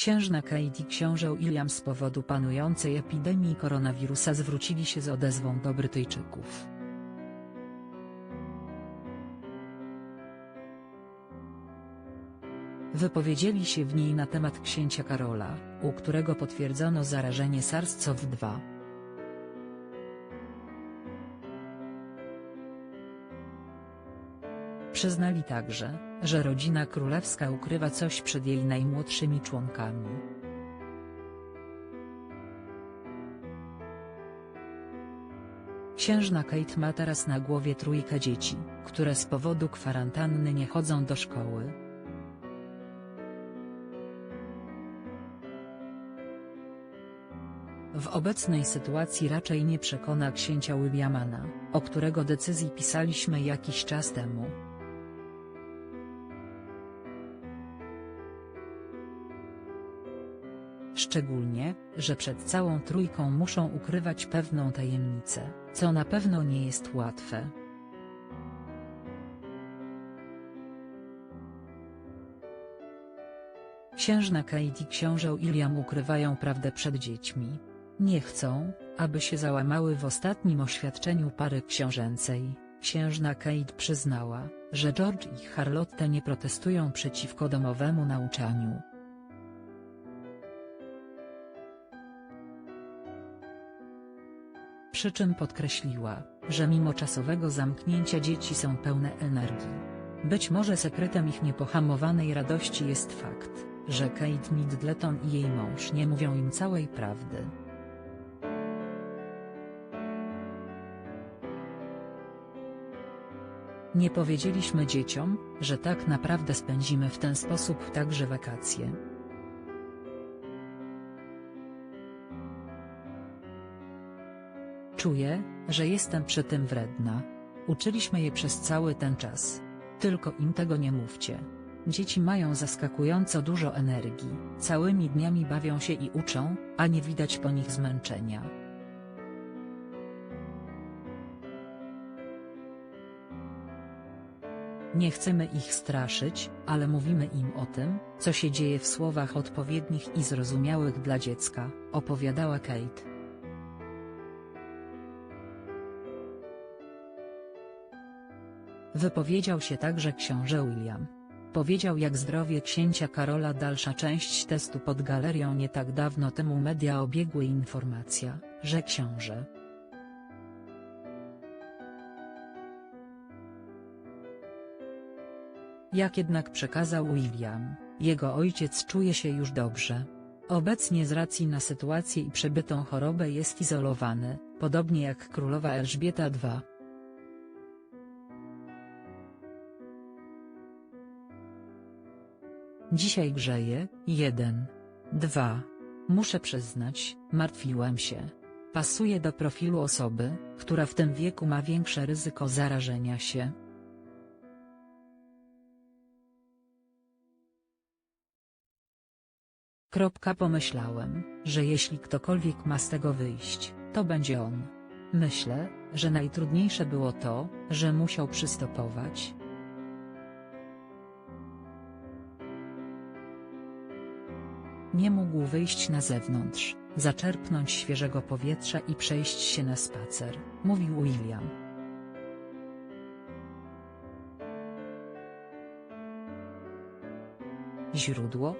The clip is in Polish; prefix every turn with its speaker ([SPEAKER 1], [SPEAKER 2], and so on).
[SPEAKER 1] Księżna Kate i książę William z powodu panującej epidemii koronawirusa zwrócili się z odezwą do Brytyjczyków. Wypowiedzieli się w niej na temat księcia Karola, u którego potwierdzono zarażenie SARS-CoV-2. Przyznali także, że rodzina królewska ukrywa coś przed jej najmłodszymi członkami. Księżna Kate ma teraz na głowie trójkę dzieci, które z powodu kwarantanny nie chodzą do szkoły. W obecnej sytuacji raczej nie przekona księcia Williamana, o którego decyzji pisaliśmy jakiś czas temu. Szczególnie, że przed całą trójką muszą ukrywać pewną tajemnicę, co na pewno nie jest łatwe. Księżna Kate i książę William ukrywają prawdę przed dziećmi. Nie chcą, aby się załamały w ostatnim oświadczeniu pary książęcej. Księżna Kate przyznała, że George i Charlotte nie protestują przeciwko domowemu nauczaniu. Przy czym podkreśliła, że mimo czasowego zamknięcia dzieci są pełne energii. Być może sekretem ich niepohamowanej radości jest fakt, że Kate Middleton i jej mąż nie mówią im całej prawdy. Nie powiedzieliśmy dzieciom, że tak naprawdę spędzimy w ten sposób także wakacje. Czuję, że jestem przy tym wredna. Uczyliśmy je przez cały ten czas. Tylko im tego nie mówcie. Dzieci mają zaskakująco dużo energii, całymi dniami bawią się i uczą, a nie widać po nich zmęczenia. Nie chcemy ich straszyć, ale mówimy im o tym, co się dzieje w słowach odpowiednich i zrozumiałych dla dziecka, opowiadała Kate. Wypowiedział się także książę William. Powiedział jak zdrowie księcia Karola dalsza część testu pod galerią nie tak dawno temu media obiegły informacja, że książę Jak jednak przekazał William, jego ojciec czuje się już dobrze. Obecnie z racji na sytuację i przebytą chorobę jest izolowany, podobnie jak królowa Elżbieta II. Dzisiaj grzeje, 1. 2. Muszę przyznać, martwiłem się. Pasuje do profilu osoby, która w tym wieku ma większe ryzyko zarażenia się. Kropka pomyślałem, że jeśli ktokolwiek ma z tego wyjść, to będzie on. Myślę, że najtrudniejsze było to, że musiał przystopować. Nie mógł wyjść na zewnątrz, zaczerpnąć świeżego powietrza i przejść się na spacer, mówił William. Źródło